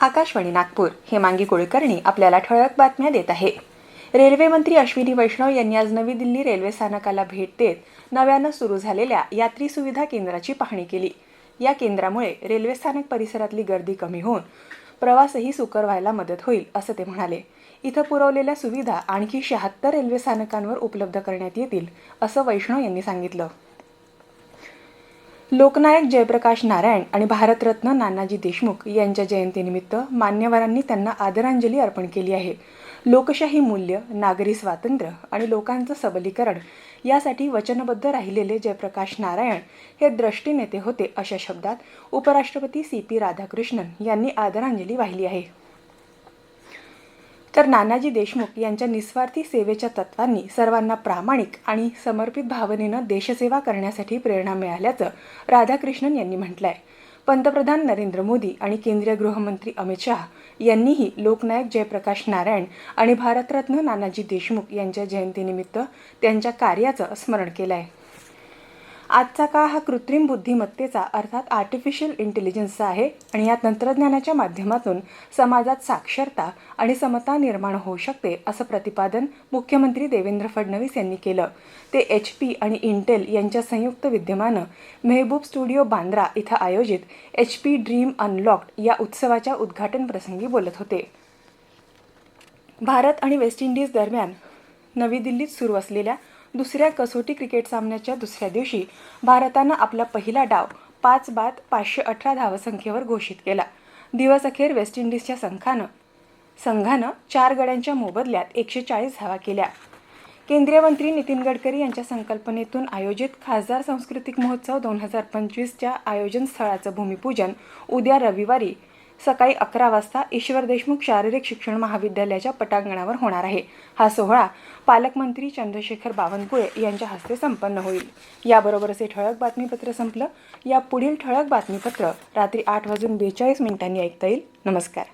आकाशवाणी नागपूर. हेमांगी कुलकर्णी आपल्याला ठळक बातम्या देत आहे. रेल्वे मंत्री अश्विनी वैष्णव यांनी आज नवी दिल्ली रेल्वे स्थानकाला भेट देत नव्यानं सुरू झालेल्या यात्री सुविधा केंद्राची पाहणी केली. या केंद्रामुळे रेल्वे स्थानक परिसरातली गर्दी कमी होऊन प्रवासही सुकर व्हायला मदत होईल असं ते म्हणाले. इथं पुरवलेल्या सुविधा आणखी शहात्तर रेल्वे स्थानकांवर उपलब्ध करण्यात येतील असं वैष्णव यांनी सांगितलं. लोकनायक जयप्रकाश नारायण आणि भारतरत्न नानाजी देशमुख यांच्या जयंतीनिमित्त मान्यवरांनी त्यांना आदरांजली अर्पण केली आहे. लोकशाही मूल्य नागरी स्वातंत्र्य आणि लोकांचं सबलीकरण यासाठी वचनबद्ध राहिलेले जयप्रकाश नारायण हे द्रष्टीनेते होते अशा शब्दात उपराष्ट्रपती सी पी राधाकृष्णन यांनी आदरांजली वाहिली आहे. तर नानाजी देशमुख यांच्या निस्वार्थी सेवेच्या तत्वांनी सर्वांना प्रामाणिक आणि समर्पित भावनेनं देशसेवा करण्यासाठी प्रेरणा मिळाल्याचं राधाकृष्णन यांनी म्हटलंय. पंतप्रधान नरेंद्र मोदी आणि केंद्रीय गृहमंत्री अमित शहा यांनीही लोकनायक जयप्रकाश नारायण आणि भारतरत्न नानाजी देशमुख यांच्या जयंतीनिमित्त त्यांच्या कार्याचं स्मरण केलं आहे आजचा काळ हा कृत्रिम बुद्धिमत्तेचा अर्थात आर्टिफिशियल इंटेलिजन्सचा आहे आणि या तंत्रज्ञानाच्या माध्यमातून समाजात साक्षरता आणि समता निर्माण होऊ शकते असं प्रतिपादन मुख्यमंत्री देवेंद्र फडणवीस यांनी केलं. ते एच पी आणि इंटेल यांच्या संयुक्त विद्यमानं मेहबूब स्टुडिओ बांद्रा इथं आयोजित एच पी ड्रीम अनलॉक्ड या उत्सवाच्या उद्घाटन प्रसंगी बोलत होते. भारत आणि वेस्ट इंडिज दरम्यान नवी दिल्लीत सुरू असलेल्या दुसऱ्या कसोटी क्रिकेट सामन्याच्या दुसऱ्या दिवशी भारतानं आपला पहिला डाव पाच बाद पाचशे अठरा धावसंख्येवर घोषित केला. दिवस अखेर वेस्ट इंडिजच्या संघानं संघानं चार गड्यांच्या मोबदल्यात एकशे चाळीस धावा केल्या. केंद्रीय मंत्री नितीन गडकरी यांच्या संकल्पनेतून आयोजित खासदार सांस्कृतिक महोत्सव दोन हजार पंचवीसच्या आयोजन स्थळाचं भूमिपूजन उद्या रविवारी सकाळी अकरा वाजता ईश्वर देशमुख शारीरिक शिक्षण महाविद्यालयाच्या पटांगणावर होणार आहे. हा सोहळा पालकमंत्री चंद्रशेखर बावनकुळे यांच्या हस्ते संपन्न होईल. याबरोबरच हे ठळक बातमीपत्र संपलं. या पुढील ठळक बातमीपत्र रात्री आठ वाजून बेचाळीस मिनिटांनी ऐकता येईल. नमस्कार.